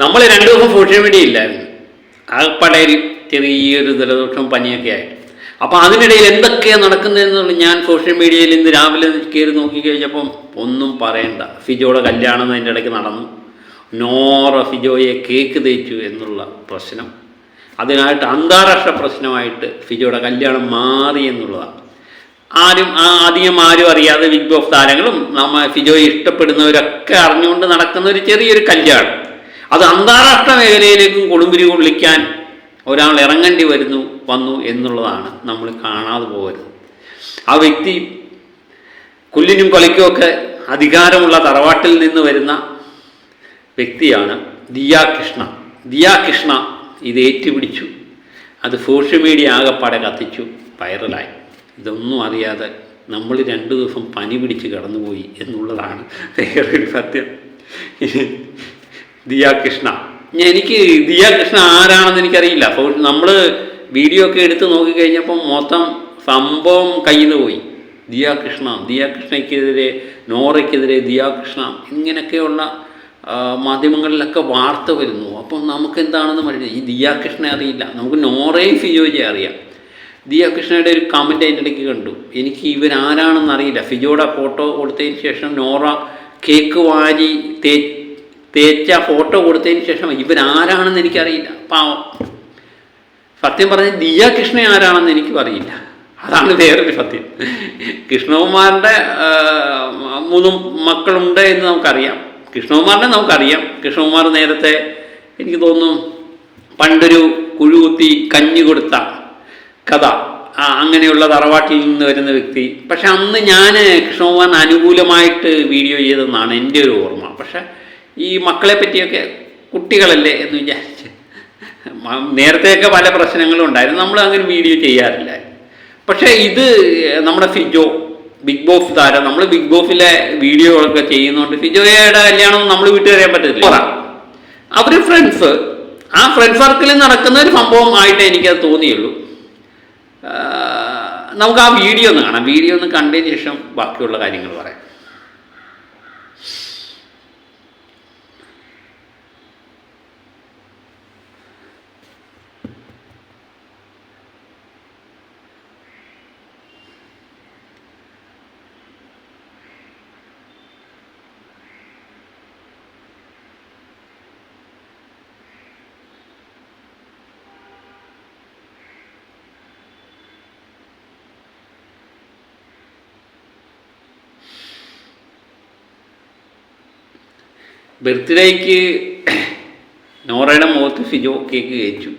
നമ്മൾ രണ്ടു ദിവസം സോഷ്യൽ മീഡിയ ഇല്ലായിരുന്നു. ആകപ്പാടയിൽ ചെറിയൊരു ജലദോഷം പനിയൊക്കെ ആയി അപ്പോൾ അതിനിടയിൽ എന്തൊക്കെയാണ് നടക്കുന്നതെന്നുള്ള ഞാൻ സോഷ്യൽ മീഡിയയിൽ ഇന്ന് രാവിലെ കയറി നോക്കി കഴിഞ്ഞപ്പം ഒന്നും പറയണ്ട. ഫിജോയുടെ കല്യാണം അതിന്റെ ഇടയ്ക്ക് നടന്നു. നോറ ഫിജോയെ കേക്ക് തേച്ചു എന്നുള്ള പ്രശ്നം. അതിനായിട്ട് അന്താരാഷ്ട്ര പ്രശ്നമായിട്ട് ഫിജോയുടെ കല്യാണം മാറി എന്നുള്ളതാണ്. ആരും ആ അധികം ആരും അറിയാതെ ബിഗ് ബോസ് താരങ്ങളും നമ്മ ഫിജോയെ ഇഷ്ടപ്പെടുന്നവരൊക്കെ അറിഞ്ഞുകൊണ്ട് നടക്കുന്ന ഒരു ചെറിയൊരു കല്യാണം. അത് അന്താരാഷ്ട്ര മേഖലയിലേക്കും കൊടുമ്പിരി കൊള്ളിക്കാൻ ഒരാൾ ഇറങ്ങേണ്ടി വരുന്നു വന്നു എന്നുള്ളതാണ് നമ്മൾ കാണാതെ പോകരുത്. ആ വ്യക്തി കുല്ലിനും കൊലയ്ക്കുമൊക്കെ അധികാരമുള്ള തറവാട്ടിൽ നിന്ന് വരുന്ന വ്യക്തിയാണ് ദിയാ കൃഷ്ണ. ദിയാ കൃഷ്ണ ഇത് ഏറ്റുപിടിച്ചു. അത് സോഷ്യൽ മീഡിയ ആകെപ്പാടെ കത്തിച്ചു വൈറലായി. ഇതൊന്നും അറിയാതെ നമ്മൾ രണ്ട് ദിവസം പനി പിടിച്ച് കടന്നുപോയി എന്നുള്ളതാണ് വേറൊരു സത്യം. ദിയ കൃഷ്ണ. എനിക്ക് ദിയ കൃഷ്ണ ആരാണെന്ന് എനിക്കറിയില്ല. അപ്പോൾ നമ്മൾ വീഡിയോ ഒക്കെ എടുത്ത് നോക്കിക്കഴിഞ്ഞപ്പം മൊത്തം സംഭവം കയ്യിൽ നിന്ന് പോയി. ദിയ കൃഷ്ണ ദിയ കൃഷ്ണയ്ക്കെതിരെ നോറയ്ക്കെതിരെ ദിയ കൃഷ്ണ ഇങ്ങനെയൊക്കെയുള്ള മാധ്യമങ്ങളിലൊക്കെ വാർത്ത വരുന്നു. അപ്പം നമുക്ക് എന്താണെന്ന് പറയുന്നത് ഈ ദിയ കൃഷ്ണനെ അറിയില്ല. നമുക്ക് നോറയും ഫിജോജയെ അറിയാം. ദിയ കൃഷ്ണയുടെ ഒരു കമന്റ് അതിന്റെ ഇടയ്ക്ക് കണ്ടു. എനിക്ക് ഇവരാരാണെന്ന് അറിയില്ല. ഫിജോയുടെ ഫോട്ടോ കൊടുത്തതിന് ശേഷം നോറ കേക്ക് വാരി തേ തേച്ച ഫോട്ടോ കൊടുത്തതിന് ശേഷം ഇവൻ ആരാണെന്ന് എനിക്കറിയില്ല. പാവം. സത്യം പറഞ്ഞ ദിയ കൃഷ്ണ ആരാണെന്ന് എനിക്കും അറിയില്ല. അതാണ് വേറൊരു സത്യം. കൃഷ്ണകുമാറിന്റെ മൂന്നും മക്കളുണ്ട് എന്ന് നമുക്കറിയാം. കൃഷ്ണകുമാറിനെ നമുക്കറിയാം. കൃഷ്ണകുമാർ നേരത്തെ എനിക്ക് തോന്നുന്നു പണ്ടൊരു കുഴുകുത്തി കഞ്ഞി കൊടുത്ത കഥ. അങ്ങനെയുള്ള തറവാട്ടിൽ നിന്ന് വരുന്ന വ്യക്തി. പക്ഷെ അന്ന് ഞാൻ കൃഷ്ണകുമാറിന് അനുകൂലമായിട്ട് വീഡിയോ ചെയ്തെന്നാണ് എന്റെ ഒരു ഓർമ്മ. പക്ഷെ ഈ മക്കളെ പറ്റിയൊക്കെ കുട്ടികളല്ലേ എന്ന് വിചാരിച്ച്. നേരത്തെയൊക്കെ പല പ്രശ്നങ്ങളും ഉണ്ടായിരുന്നു. നമ്മൾ അങ്ങനെ വീഡിയോ ചെയ്യാറില്ല. പക്ഷേ ഇത് നമ്മുടെ ഫിജോ ബിഗ് ബോസ് താരം നമ്മൾ ബിഗ് ബോസിലെ വീഡിയോകളൊക്കെ ചെയ്യുന്നതുകൊണ്ട് ഫിജോയുടെ കല്യാണം നമ്മൾ വിട്ടുതരാൻ പറ്റത്തില്ല. അവർ ഫ്രണ്ട്സ് ആ ഫ്രണ്ട് സർക്കിളിൽ നടക്കുന്ന ഒരു സംഭവം ആയിട്ട് എനിക്കത് തോന്നിയുള്ളൂ. നമുക്ക് ആ വീഡിയോ ഒന്ന് കാണാം. വീഡിയോ ഒന്ന് കണ്ടതിന് ശേഷം ബാക്കിയുള്ള കാര്യങ്ങൾ പറയാം. ബർത്ത്ഡേക്ക് നോറയുടെ മുഖത്ത് ഫിജോ കേക്ക് കഴിച്ചു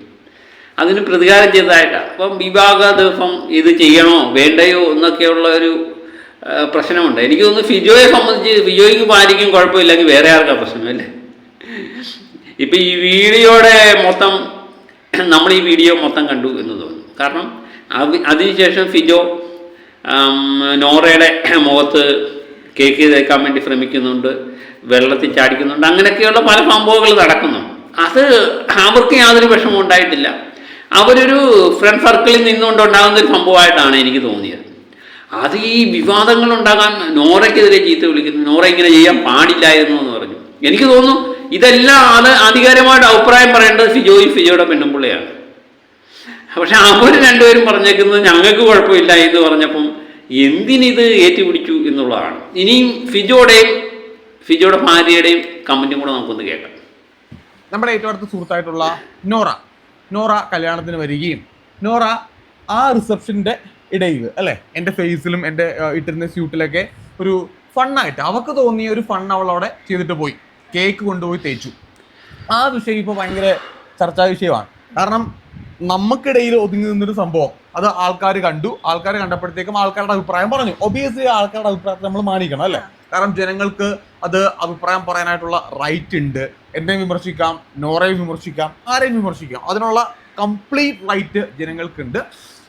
അതിന് പ്രതികാരം ചെയ്തതായിട്ടാണ്. അപ്പം വിവാഹ ദിവസം ഇത് ചെയ്യണോ വേണ്ടയോ എന്നൊക്കെയുള്ള ഒരു പ്രശ്നമുണ്ട്. എനിക്ക് തോന്നുന്നു ഫിജോയെ സംബന്ധിച്ച് ഫിജോയ്ക്ക് പാലിക്കും കുഴപ്പമില്ലെങ്കിൽ വേറെ ആർക്കാ പ്രശ്നമല്ലേ ഇപ്പം ഈ വീഡിയോയുടെ മൊത്തം നമ്മൾ ഈ വീഡിയോ മൊത്തം കണ്ടു എന്ന് തോന്നുന്നു. കാരണം അത് അതിനുശേഷം ഫിജോ നോറയുടെ മുഖത്ത് കേക്ക് തേക്കാൻ വേണ്ടി ശ്രമിക്കുന്നുണ്ട്. വെള്ളത്തിൽ ചാടിക്കുന്നുണ്ട്. അങ്ങനെയൊക്കെയുള്ള പല സംഭവങ്ങൾ നടക്കുന്നു. അത് അവർക്ക് യാതൊരു വിഷമവും ഉണ്ടായിട്ടില്ല. അവരൊരു ഫ്രണ്ട് സർക്കിളിൽ നിന്നുകൊണ്ട് ഉണ്ടാകുന്ന ഒരു സംഭവമായിട്ടാണ് എനിക്ക് തോന്നിയത്. അത് ഈ വിവാദങ്ങൾ ഉണ്ടാകാൻ നോറയ്ക്കെതിരെ ചീത്ത വിളിക്കുന്നു. നോറ ഇങ്ങനെ ചെയ്യാൻ പാടില്ലായിരുന്നു എന്ന് പറഞ്ഞു. എനിക്ക് തോന്നുന്നു ഇതെല്ലാം അത് ആധികാരികമായിട്ട് അഭിപ്രായം പറയേണ്ടത് ഫിജോയും ഫിജോയുടെ പെണ്ണുമ്പിള്ളയാണ്. പക്ഷെ അവർ രണ്ടുപേരും പറഞ്ഞേക്കുന്നത് ഞങ്ങൾക്ക് കുഴപ്പമില്ല എന്ന് പറഞ്ഞപ്പം എന്തിനിത് ഏറ്റുപിടിച്ചു എന്നുള്ളതാണ്. ഇനിയും ഫിജോയുടെയും ഫിജോയുടെ ഭാര്യയുടെയും കമന്റും കൂടെ നമുക്കൊന്ന് കേൾക്കാം. നമ്മുടെ ഏറ്റവും അടുത്ത സുഹൃത്തായിട്ടുള്ള നോറ. നോറ കല്യാണത്തിന് വരികയും നോറ ആ റിസപ്ഷന്റെ ഇടയിൽ അല്ലേ? എന്റെ ഫേസിലും എന്റെ ഇട്ടിരുന്ന സ്യൂട്ടിലൊക്കെ ഒരു ഫണ്ണായിട്ട് അവൾക്ക് തോന്നിയ ഒരു ഫൺ അവൾ അവിടെ ചെയ്തിട്ട് പോയി. കേക്ക് കൊണ്ടുപോയി തേച്ചു. ആ വിഷയം ഇപ്പോൾ ഭയങ്കര ചർച്ചാ വിഷയമാണ്. കാരണം നമുക്കിടയിൽ ഒതുങ്ങി നിന്നൊരു സംഭവം. അത് ആൾക്കാർ കണ്ടു. ആൾക്കാർ കണ്ടപ്പോഴത്തേക്കും ആൾക്കാരുടെ അഭിപ്രായം പറഞ്ഞു. ഒബിയസ്ലി ആൾക്കാരുടെ അഭിപ്രായത്തെ നമ്മൾ മാനിക്കണം അല്ലേ? കാരണം ജനങ്ങൾക്ക് അത് അഭിപ്രായം പറയാനായിട്ടുള്ള റൈറ്റ് ഉണ്ട്. എന്നെ വിമർശിക്കാം നോറയും വിമർശിക്കാം ആരെയും വിമർശിക്കാം. അതിനുള്ള കംപ്ലീറ്റ് റൈറ്റ് ജനങ്ങൾക്കുണ്ട്.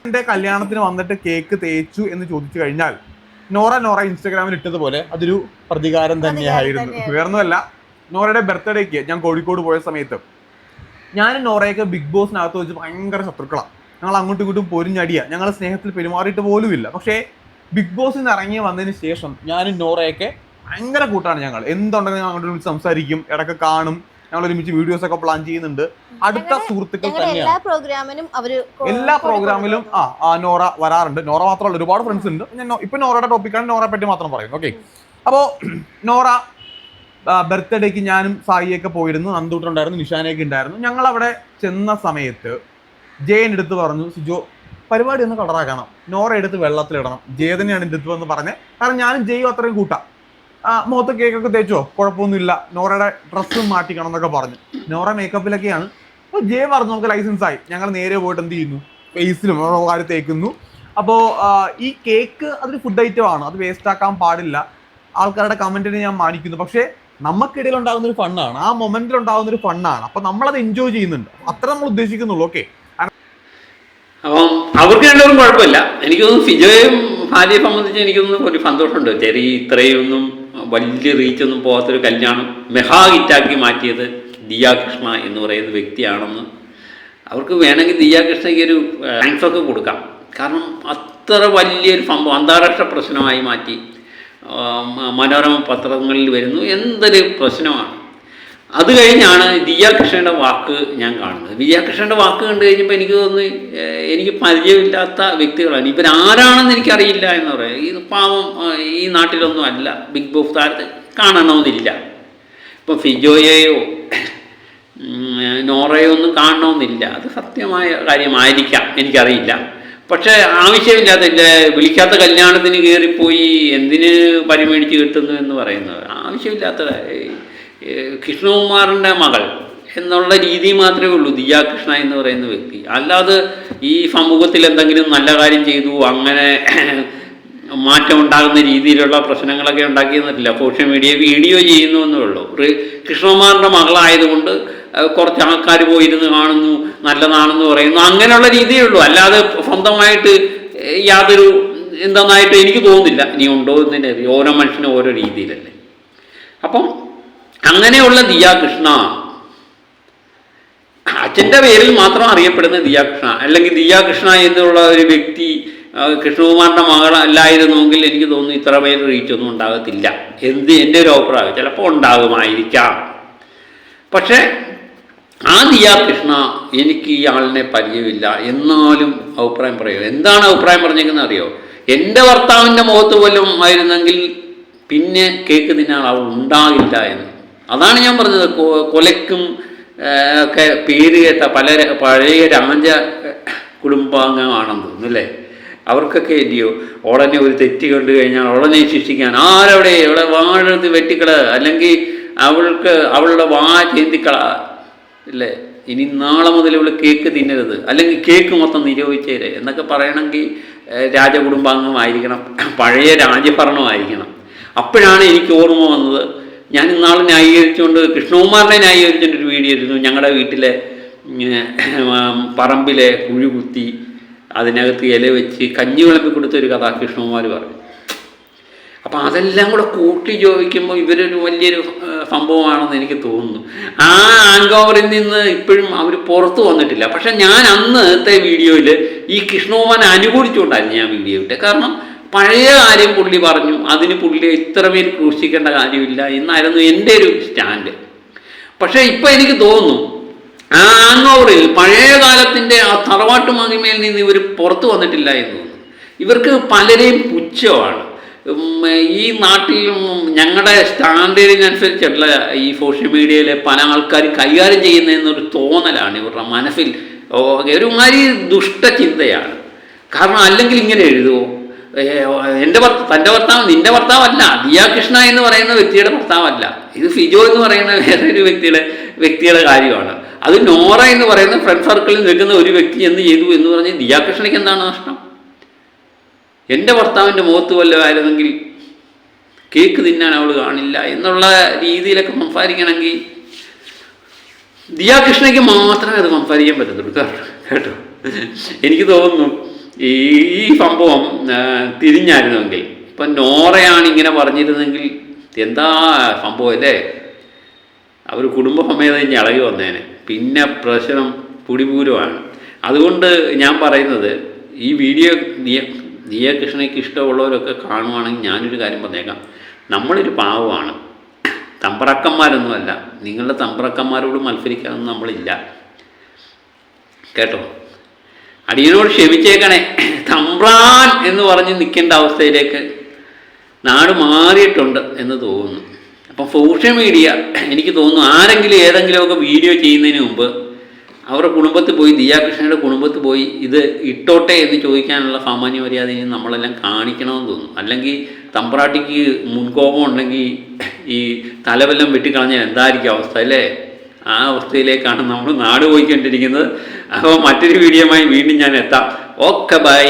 എന്റെ കല്യാണത്തിന് വന്നിട്ട് കേക്ക് തേച്ചു എന്ന് ചോദിച്ചു കഴിഞ്ഞാൽ നോറ നോറ ഇൻസ്റ്റാഗ്രാമിൽ ഇട്ടതുപോലെ അതൊരു പ്രതികാരം തന്നെയായിരുന്നു. വേറൊന്നുമല്ല നോറയുടെ ബർത്ത്ഡേക്ക് ഞാൻ കോഴിക്കോട് പോയ സമയത്ത് ഞാൻ നോറയൊക്കെ ബിഗ് ബോസിനകത്ത് വെച്ച് ഭയങ്കര ശത്രുക്കളാണ് ഞങ്ങൾ അങ്ങോട്ടും ഇങ്ങോട്ടും പൊരിഞ്ഞടിയാണ് ഞങ്ങൾ സ്നേഹത്തിൽ പെരുമാറിയിട്ട് പോലുമില്ല. പക്ഷേ ബിഗ് ബോസിൽ നിന്ന് ഇറങ്ങി വന്നതിന് ശേഷം ഞാനും നോറയൊക്കെ ഭയങ്കര കൂട്ടാണ് ഞങ്ങൾ എന്തുണ്ടെങ്കിലും അങ്ങോട്ട് വിളിച്ച് സംസാരിക്കും ഇടയ്ക്ക് കാണും. ഞങ്ങൾ ഒരുമിച്ച് വീഡിയോസ് ഒക്കെ പ്ലാൻ ചെയ്യുന്നുണ്ട്. അടുത്ത സുഹൃത്തുക്കൾ തന്നെയാണ്. എല്ലാ പ്രോഗ്രാമിലും ആ നോറ വരാറുണ്ട്. നോറ മാത്രമല്ല ഒരുപാട് ഫ്രണ്ട്സ് ഉണ്ട്. ഇപ്പൊ നോറയുടെ ടോപ്പിക്കാണ് നോറയെ പറ്റി മാത്രം പറയും ഓക്കെ അപ്പോ നോറ ബർത്ത്ഡേക്ക് ഞാനും സായിയൊക്കെ പോയിരുന്നു. നന്ദൂട്ടുണ്ടായിരുന്നു നിഷാനയൊക്കെ ഉണ്ടായിരുന്നു. ഞങ്ങൾ അവിടെ ചെന്ന സമയത്ത് ജയൻ എടുത്ത് പറഞ്ഞു സിജോ പരിപാടി ഒന്ന് കളറാക്കണം. നോറ എടുത്ത് വെള്ളത്തിലിടണം. ജയതനെയാണ് എന്റെ എന്ന് പറഞ്ഞത് കാരണം ഞാനും ജയും അത്രയും കൂട്ടാം. മുഖത്ത് കേക്കൊക്കെ തേച്ചോ? കുഴപ്പമൊന്നുമില്ല. നോറയുടെ ഡ്രസ്സും മാറ്റിക്കണം എന്നൊക്കെ പറഞ്ഞു. നോറ മേക്കപ്പിലൊക്കെയാണ് അപ്പോൾ ജയ പറഞ്ഞു നമുക്ക് ലൈസൻസ് ആയി. ഞങ്ങൾ നേരെ പോയിട്ട് എന്ത് ചെയ്യുന്നു? ഫേസിലും കാര്യം തേക്കുന്നു. അപ്പോൾ ഈ കേക്ക് അതൊരു ഫുഡ് ഐറ്റം ആണ്. അത് വേസ്റ്റ് ആക്കാൻ പാടില്ല. ആൾക്കാരുടെ കമന്റിനെ ഞാൻ മാനിക്കുന്നു. പക്ഷേ നമുക്കിടയിൽ ഉണ്ടാകുന്ന ഒരു ഫണ്ണാണ് ആ മൊമെന്റിൽ ഉണ്ടാകുന്ന ഒരു ഫണ്ണാണ് അപ്പൊ നമ്മളത് എൻജോയ് ചെയ്യുന്നുണ്ട്. അത്ര നമ്മൾ ഉദ്ദേശിക്കുന്നുള്ളൂ. ഓക്കെ അപ്പം അവർക്ക് രണ്ടുപേരും കുഴപ്പമില്ല. എനിക്ക് തോന്നുന്നു ഫിജോയും ഭാര്യയെ സംബന്ധിച്ച് എനിക്കൊന്നും ഒരു സന്തോഷമുണ്ട്. ചെറിയ ഇത്രയൊന്നും വലിയ റീച്ചൊന്നും പോകാത്തൊരു കല്യാണം മെഹാ ഹിറ്റാക്കി മാറ്റിയത് ദിയാ കൃഷ്ണ എന്ന് പറയുന്ന വ്യക്തിയാണെന്ന് അവർക്ക് വേണമെങ്കിൽ ദിയാ കൃഷ്ണയ്ക്ക് ഒരു താങ്ക്സ് ഒക്കെ കൊടുക്കാം. കാരണം അത്ര വലിയൊരു സംഭവം അന്താരാഷ്ട്ര പ്രശ്നമായി മാറ്റി. മനോരമ പത്രങ്ങളിൽ വരുന്നു. എന്തൊരു പ്രശ്നമാണ്. അത് കഴിഞ്ഞാണ് ഡി ആർ കൃഷ്ണന്റെ വാക്ക് ഞാൻ കാണുന്നത്. ഡി ആർ കൃഷ്ണന്റെ വാക്ക് കണ്ടു കഴിഞ്ഞപ്പോൾ എനിക്ക് തോന്നുന്നു എനിക്ക് പരിചയമില്ലാത്ത വ്യക്തികളാണ്. ഇവരാരാണെന്ന് എനിക്കറിയില്ല എന്ന് പറയാം. ഈ പാവം ഈ നാട്ടിലൊന്നും അല്ല. ബിഗ് ബോസ് താരത്തെ കാണണമെന്നില്ല. ഇപ്പം ഫിജോയെയോ നോറയോ ഒന്നും കാണണമെന്നില്ല. അത് സത്യമായ കാര്യമായിരിക്കാം. എനിക്കറിയില്ല. പക്ഷേ ആവശ്യമില്ലാത്ത വിളിക്കാത്ത കല്യാണത്തിന് കയറിപ്പോയി എന്തിന് പരിമേടിച്ച് കിട്ടുന്നു എന്ന് പറയുന്നത്. ആവശ്യമില്ലാത്ത കൃഷ്ണകുമാറിന്റെ മകൾ എന്നുള്ള രീതി മാത്രമേ ഉള്ളൂ. ദിയ കൃഷ്ണ എന്ന് പറയുന്ന വ്യക്തി. അല്ലാതെ ഈ സമൂഹത്തിൽ എന്തെങ്കിലും നല്ല കാര്യം ചെയ്തു അങ്ങനെ മാറ്റം ഉണ്ടാകുന്ന രീതിയിലുള്ള പ്രശ്നങ്ങളൊക്കെ ഉണ്ടാക്കിയെന്നിട്ടില്ല സോഷ്യൽ മീഡിയ വീഡിയോ ചെയ്യുന്നു എന്നേ ഉള്ളൂ. കൃഷ്ണകുമാറിന്റെ മകളായതുകൊണ്ട് കുറച്ച് ആൾക്കാർ പോയിരുന്ന് കാണുന്നു നല്ലതാണെന്ന് പറയുന്നു. അങ്ങനെയുള്ള രീതിയേ ഉള്ളൂ. അല്ലാതെ സ്വന്തമായിട്ട് യാതൊരു എന്തെന്നായിട്ട് എനിക്ക് തോന്നുന്നില്ല. ഇനി ഉണ്ടോ എന്ന് ഓരോ മനുഷ്യനും ഓരോ രീതിയിലല്ലേ. അപ്പം അങ്ങനെയുള്ള ദിയാകൃഷ്ണ. അച്ഛന്റെ പേരിൽ മാത്രം അറിയപ്പെടുന്ന ദിയാകൃഷ്ണ. അല്ലെങ്കിൽ ദിയാകൃഷ്ണ എന്നുള്ള ഒരു വ്യക്തി കൃഷ്ണകുമാറിന്റെ മകൾ അല്ലായിരുന്നുവെങ്കിൽ എനിക്ക് തോന്നുന്നു ഇത്ര പേര് റീച്ചൊന്നും ഉണ്ടാകത്തില്ല. എന്ത് എന്റെ ഒരു അഭിപ്രായം? ചിലപ്പോൾ ഉണ്ടാകുമായിരിക്കാം. പക്ഷേ ആ ദിയാകൃഷ്ണ എനിക്ക് ഈ ആളിനെ പരിചയമില്ല. എന്നാലും അഭിപ്രായം പറയുക എന്താണ് അഭിപ്രായം പറഞ്ഞേക്കുന്നത് അറിയോ? എന്റെ ഭർത്താവിന്റെ മുഖത്ത് പോലും ആയിരുന്നെങ്കിൽ പിന്നെ കേക്ക് തിന്നാൻ അവൾ ഉണ്ടാകില്ല എന്ന്. അതാണ് ഞാൻ പറഞ്ഞത്. കൊലക്കും ഒക്കെ പേര് കേട്ട പല പഴയ രാജ കുടുംബാംഗമാണെന്ന് അല്ലേ? അവർക്കൊക്കെ ഇല്ലയോ ഉടനെ ഒരു തെറ്റ് കണ്ടു കഴിഞ്ഞാൽ ഉടനെ ശിക്ഷിക്കാൻ ആരവിടെ ഇവിടെ വാഴത്ത് വെട്ടിക്കള അല്ലെങ്കിൽ അവൾക്ക് അവളുടെ വാ ചേന്തിക്കള ഇല്ലേ ഇനി നാളെ മുതൽ ഇവൾ കേക്ക് തിന്നരുത് അല്ലെങ്കിൽ കേക്ക് മൊത്തം നിരോധിച്ചേര് എന്നൊക്കെ പറയണമെങ്കിൽ രാജകുടുംബാംഗമായിരിക്കണം പഴയ രാജഭരണമായിരിക്കണം അപ്പോഴാണ് എനിക്ക് ഓർമ്മ വന്നത് ഞാൻ ഇന്നാൾ ന്യായീകരിച്ചുകൊണ്ട് കൃഷ്ണകുമാറിനെ ന്യായീകരിച്ചുകൊണ്ട് ഒരു വീഡിയോ ഇരുന്നു ഞങ്ങളുടെ വീട്ടിലെ പറമ്പിലെ കുഴി കുത്തി അതിനകത്ത് ഇല വെച്ച് കഞ്ഞി വിളമ്പി കൊടുത്ത ഒരു കഥ കൃഷ്ണകുമാർ പറഞ്ഞു. അപ്പം അതെല്ലാം കൂടെ കൂട്ടി ചോദിക്കുമ്പോൾ ഇവരൊരു വലിയൊരു സംഭവമാണെന്ന് എനിക്ക് തോന്നുന്നു. ആ ആങ്കോവറിൽ നിന്ന് ഇപ്പോഴും അവർ പുറത്തു വന്നിട്ടില്ല. പക്ഷെ ഞാൻ അന്നത്തെ വീഡിയോയിൽ ഈ കൃഷ്ണകുമാരനെ അനുകൂലിച്ചുകൊണ്ടായിരുന്നു ഞാൻ വീഡിയോ ഇട്ടത്. കാരണം പഴയ കാര്യം പുള്ളി പറഞ്ഞു അതിന് പുള്ളി ഇത്ര പേര് ക്രൂശിക്കേണ്ട കാര്യമില്ല എന്നായിരുന്നു എന്റെ ഒരു സ്റ്റാൻഡ്. പക്ഷേ ഇപ്പം എനിക്ക് തോന്നുന്നു ആ ഹാങ് ഓവറിൽ പഴയ കാലത്തിന്റെ ആ തറവാട്ട് മഹിമയിൽ നിന്ന് ഇവർ പുറത്തു വന്നിട്ടില്ല എന്ന് തോന്നുന്നു. ഇവർക്ക് പലരെയും പുച്ഛമാണ്. ഈ നാട്ടിലും ഞങ്ങളുടെ സ്റ്റാൻഡേർഡിനനുസരിച്ചുള്ള ഈ സോഷ്യൽ മീഡിയയിലെ പല ആൾക്കാരും കൈകാര്യം ചെയ്യുന്നതെന്നൊരു തോന്നലാണ് ഇവരുടെ മനസ്സിൽ. ഒരുമാതിരി ദുഷ്ടചിന്തയാണ്. കാരണം അല്ലെങ്കിൽ ഇങ്ങനെ എഴുതുമോ എന്റെ ഭർത്ത തന്റെ ഭർത്താവ് നിന്റെ ഭർത്താവല്ല ദിയാ കൃഷ്ണ എന്ന് പറയുന്ന വ്യക്തിയുടെ ഭർത്താവല്ല. ഇത് ഫിജോ എന്ന് പറയുന്ന വേറെ ഒരു വ്യക്തിയുടെ വ്യക്തിയുടെ കാര്യമാണ്. അത് നോറ എന്ന് പറയുന്ന ഫ്രണ്ട് സർക്കിളിൽ നിൽക്കുന്ന ഒരു വ്യക്തി എന്ത് ചെയ്തു എന്ന് പറഞ്ഞ് ദിയാകൃഷ്ണയ്ക്ക് എന്താണ് നഷ്ടം? എന്റെ ഭർത്താവിന്റെ മുഖത്ത് വല്ലതായിരുന്നെങ്കിൽ കേക്ക് തിന്നാൻ അവൾ കാണില്ല എന്നുള്ള രീതിയിലൊക്കെ സംസാരിക്കണമെങ്കിൽ ദിയാകൃഷ്ണയ്ക്ക് മാത്രമേ അത് സംസാരിക്കാൻ പറ്റത്തുള്ളൂ. കേട്ടോ? കേട്ടോ? എനിക്ക് തോന്നുന്നു ഈ സംഭവം തിരിഞ്ഞായിരുന്നുവെങ്കിൽ. ഇപ്പൊ ഇപ്പം നോറയാണ് ഇങ്ങനെ പറഞ്ഞിരുന്നെങ്കിൽ എന്താ സംഭവം അല്ലേ? അവർ കുടുംബസമേതം ഇനി ഇളകി വന്നേനെ. പിന്നെ പ്രശ്നം പുടിപൂരമാണ് അതുകൊണ്ട് ഞാൻ പറയുന്നത് ഈ വീഡിയോ നിയ നിയകൃഷ്ണയ്ക്ക് ഇഷ്ടമുള്ളവരൊക്കെ കാണുവാണെങ്കിൽ ഞാനൊരു കാര്യം പറഞ്ഞേക്കാം. നമ്മളൊരു പാവമാണ്. തമ്പറക്കന്മാരൊന്നുമല്ല നിങ്ങളുടെ തമ്പറക്കന്മാരോട് മത്സരിക്കാനൊന്നും നമ്മളില്ല. കേട്ടോ? അടിയനോട് ക്ഷമിച്ചേക്കണേ. തമ്പ്രാൻ എന്ന് പറഞ്ഞ് നിൽക്കേണ്ട അവസ്ഥയിലേക്ക് നാട് മാറിയിട്ടുണ്ട് എന്ന് തോന്നുന്നു. അപ്പം സോഷ്യൽ മീഡിയ എനിക്ക് തോന്നുന്നു ആരെങ്കിലും ഏതെങ്കിലുമൊക്കെ വീഡിയോ ചെയ്യുന്നതിന് മുമ്പ് അവരുടെ കുടുംബത്തിൽ പോയി ദിയാകൃഷ്ണയുടെ കുടുംബത്തിൽ പോയി ഇത് ഇട്ടോട്ടെ എന്ന് ചോദിക്കാനുള്ള സാമാന്യ മര്യാദ ഇനി നമ്മളെല്ലാം കാണിക്കണമെന്ന് തോന്നുന്നു. അല്ലെങ്കിൽ തമ്പ്രാട്ടിക്ക് മുൻകോപം ഉണ്ടെങ്കിൽ ഈ തലവെല്ലാം വെട്ടിക്കളഞ്ഞാൽ എന്തായിരിക്കും അവസ്ഥ അല്ലേ? ആ അവസ്ഥയിലേക്കാണ് നമ്മൾ നാട് പോയിക്കൊണ്ടിരിക്കുന്നത്. അപ്പോൾ മറ്റൊരു വീഡിയോയുമായി വീണ്ടും ഞാൻ എത്താം. Okay bye.